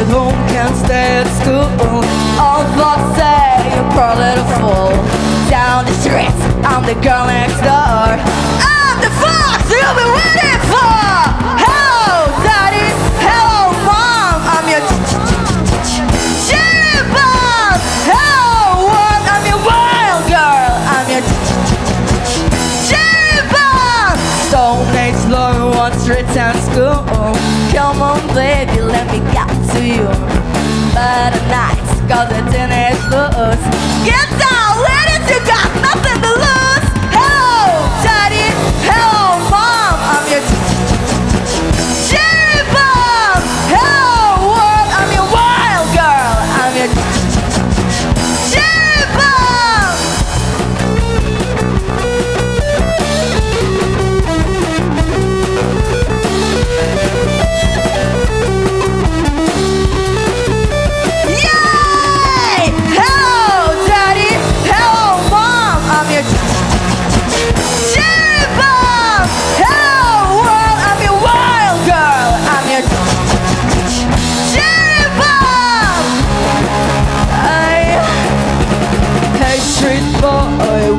at home, can't stay at school. All for say, you're poor little fool. Down the street, I'm the girl next. sometimes go. Come on, baby, let me get to you. But the night's got the tennis loose. Get down!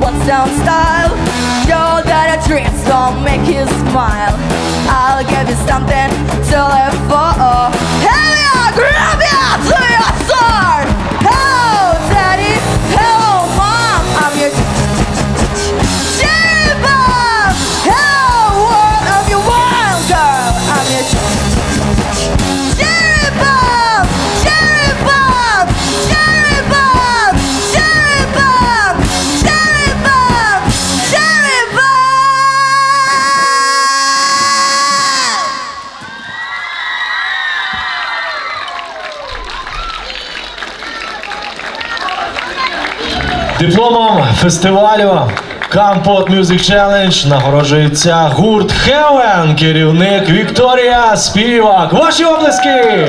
what's down style? Know that a drink gon' make you smile. I'll give you something. Дипломом фестивалю Кампот Music Challenge нагороджується гурт Хевен, керівник Вікторія Співак. Ваші облиски!